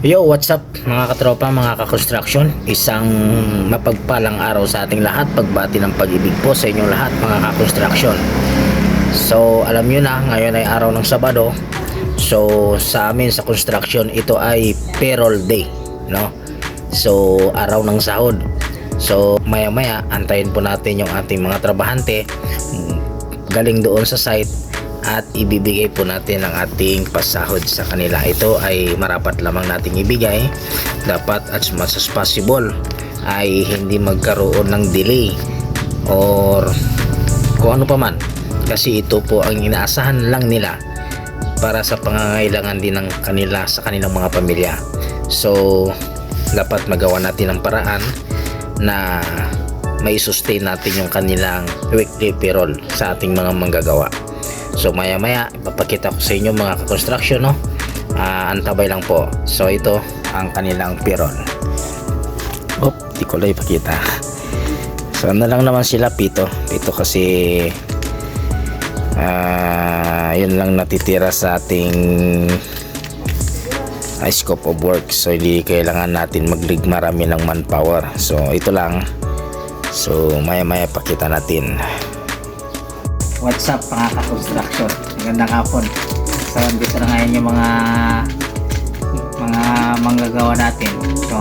Yo, what's up mga katropa, mga ka-construction? Isang mapagpalang araw sa ating lahat Pagbati ng pag-ibig po sa inyong lahat mga ka-construction. So, alam nyo na, ngayon ay araw ng Sabado. So, sa amin sa construction, ito ay payroll day no? So, araw ng sahod. So, maya-maya, antayin po natin yung ating mga trabahante. Galing doon sa site at ibibigay po natin ang ating pasahod sa kanila. Ito ay marapat lamang nating ibigay. Dapat as much as possible ay hindi magkaroon ng delay or kung ano pa man. Kasi ito po ang inaasahan lang nila para sa pangangailangan din ng kanila sa kanilang mga pamilya. So, dapat magawa natin ang paraan na may sustain natin yung kanilang weekly payroll sa ating mga manggagawa. So maya maya ipapakita ko sa inyo mga construction no. Ah, antabay lang po. So ito ang kanilang payroll. Op, di ko lang ipakita. So ano lang naman sila pito. Pito kasi ah yun lang natitira sa ating ah, scope of work. So hindi kailangan natin maglig marami ng manpower. So ito lang. So maya maya pakita natin. What's up mga ka-construction? Magandang hapon. So, dito na ngayon yung mga mga manggagawa natin. So,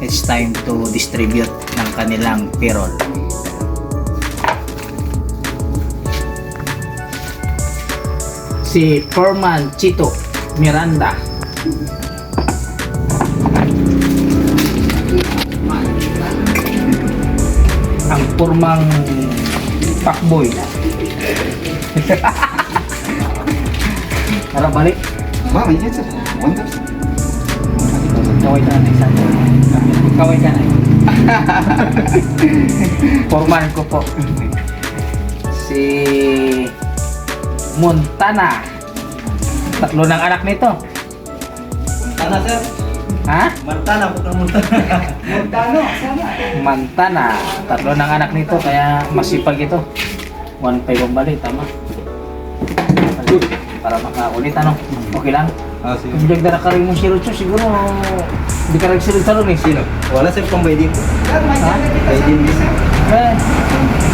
it's time to distribute ng kanilang payroll. Si Foreman Chito Miranda. Ang purmang Pakboy. Tara balik. Ma'am, yan sir. Wonder. Kaway ka na isa. Kaway ka na. Forman ko po. Si Montana. Tatlo ng anak nito. Tana sir. Ha? Martana, bukan Montana. Montano, sama. Montana. Tatlo ng anak nito kaya masipag ito. 1.5 ang bali, tama. Para makaulit ano. Okay lang. Ah, sige. Kung dagdara ka rin mong sirucho, siguro hindi ka nagsirucho rin eh. Sino? Wala sir pang baydin. Ha? Baydin. Eh,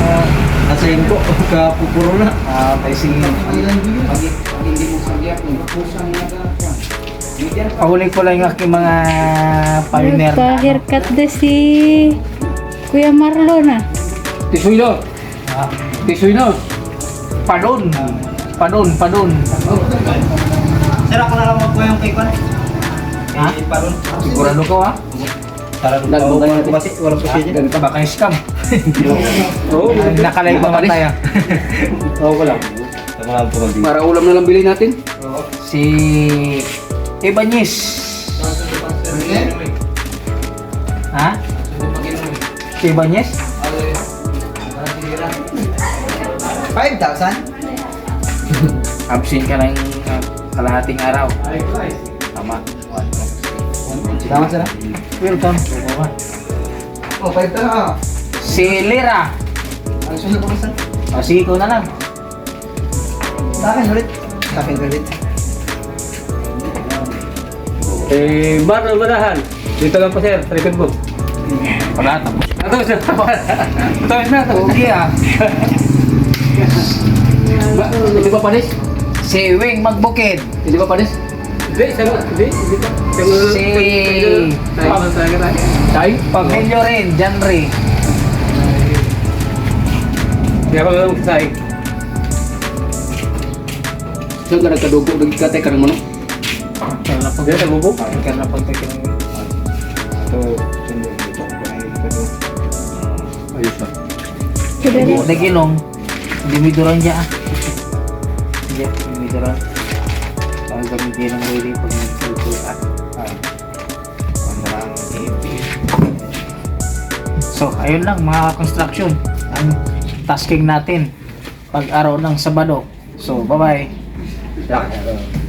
uh, Nasayin ko, kapupuro na. ah, may sige. hindi mo sagyak, pusang Pahuli ko lang yung aking mga pioneer. Nagpa-haircut na si Kuya Marlon ah. Tisoy no! Tisoy no! Padon! Padon, padon. Sir, ako na lang magkuha yung kay Kwan. Ha? Eh, paron. Sigurado ko ha? Tara, wala ko kasi, wala ko siya dyan. Ganito baka yung scam. Oo, Ay, Nakalive naman tayo. Oo. Ako lang po Para ulam na lang bilhin natin. Si Ibanez. Ha? Si Ibanez? 5,000? Absent ka ng uh, kalahating araw. Tama. Tama sir. Welcome. Oh, 5,000. Si Lira. Ang sunod ko sir. O, sige ko na lang. Sa akin ulit. Sa akin ulit. Eh, Marlon Manahan. Dito lang po sir, sa likod mo. Wala, tapos. Ito sir. Tapos na, okay ah. Ba, hindi ba panis? Si Wing Magbukid. Hindi ba panis? Hindi, nga. Hindi, hindi nga. Si- Tayo, tayo, tayo. Tayo? Pamilyo rin, Janry. Kaya pa nga sa Saan ka nagkadugo? Nagkatay ka ng manok? Kaya na pag Hindi, nagbubog. Kaya na pag ito. Ayos na. Kudali. Naginong. Hindi may duran dyan. Hindi, hindi may duran. Ang gamitin ng waiting pag nagsultul. Ah. Pandarang. So, ayun lang mga construction. Ang tasking natin pag araw ng Sabado. So, bye-bye. Yeah.